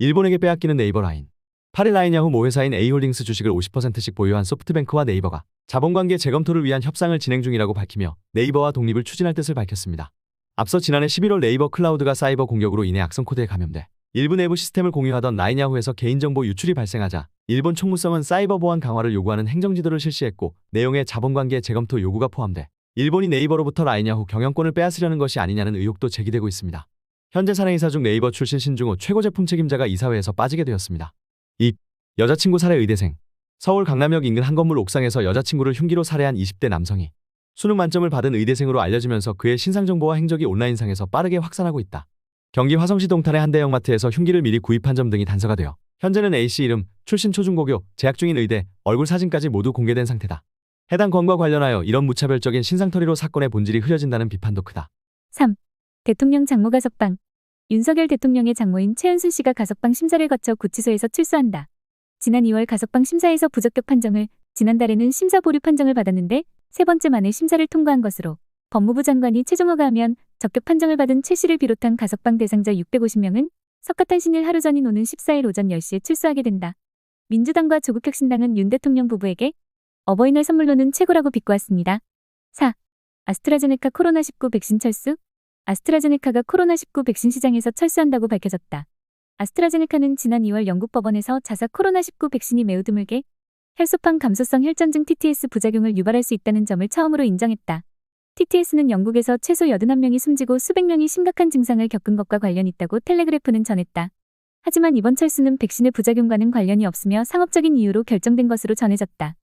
일본에게 빼앗기는 네이버 라인. 8일 라인 야후 모회사인 A홀딩스 주식을 50%씩 보유한 소프트뱅크와 네이버가 자본관계 재검토를 위한 협상을 진행 중이라고 밝히며 네이버와 독립을 추진할 뜻을 밝혔습니다. 앞서 지난해 11월 네이버 클라우드가 사이버 공격으로 인해 악성 코드에 감염돼 일부 내부 시스템을 공유하던 라인야후에서 개인정보 유출이 발생하자 일본 총무성은 사이버 보안 강화를 요구하는 행정지도를 실시했고 내용에 자본관계 재검토 요구가 포함돼 일본이 네이버로부터 라인야후 경영권을 빼앗으려는 것이 아니냐는 의혹도 제기되고 있습니다. 현재 사내 이사 중 네이버 출신 신중호 최고 제품 책임자가 이사회에서 빠지게 되었습니다. 2. 여자친구 살해 의대생 서울 강남역 인근 한 건물 옥상에서 여자친구를 흉기로 살해한 20대 남성이 수능 만점을 받은 의대생으로 알려지면서 그의 신상 정보와 행적이 온라인상에서 빠르게 확산하고 있다. 경기 화성시 동탄의 한 대형마트에서 흉기를 미리 구입한 점 등이 단서가 되어 현재는 A씨 이름, 출신 초중고교, 재학 중인 의대, 얼굴 사진까지 모두 공개된 상태다. 해당 건과 관련하여 이런 무차별적인 신상털이로 사건의 본질이 흐려진다는 비판도 크다. 3. 대통령 장모 가 석방. 윤석열 대통령의 장모인 최은순 씨가 가석방 심사를 거쳐 구치소에서 출소한다. 지난 2월 가석방 심사에서 부적격 판정을, 지난달에는 심사 보류 판정을 받았는데 세 번째 만에 심사를 통과한 것으로 법무부 장관이 최종 허가하면 적격 판정을 받은 최 씨를 비롯한 가석방 대상자 650명은 석가탄신일 하루 전인 오는 14일 오전 10시에 출소하게 된다. 민주당과 조국혁신당은 윤 대통령 부부에게 어버이날 선물로는 최고라고 비꼬았습니다. 4. 아스트라제네카 코로나19 백신 철수? 아스트라제네카가 코로나19 백신 시장에서 철수한다고 밝혀졌다. 아스트라제네카는 지난 2월 영국 법원에서 자사 코로나19 백신이 매우 드물게 혈소판 감소성 혈전증 TTS 부작용을 유발할 수 있다는 점을 처음으로 인정했다. TTS는 영국에서 최소 81명이 숨지고 수백 명이 심각한 증상을 겪은 것과 관련 있다고 텔레그래프는 전했다. 하지만 이번 철수는 백신의 부작용과는 관련이 없으며 상업적인 이유로 결정된 것으로 전해졌다.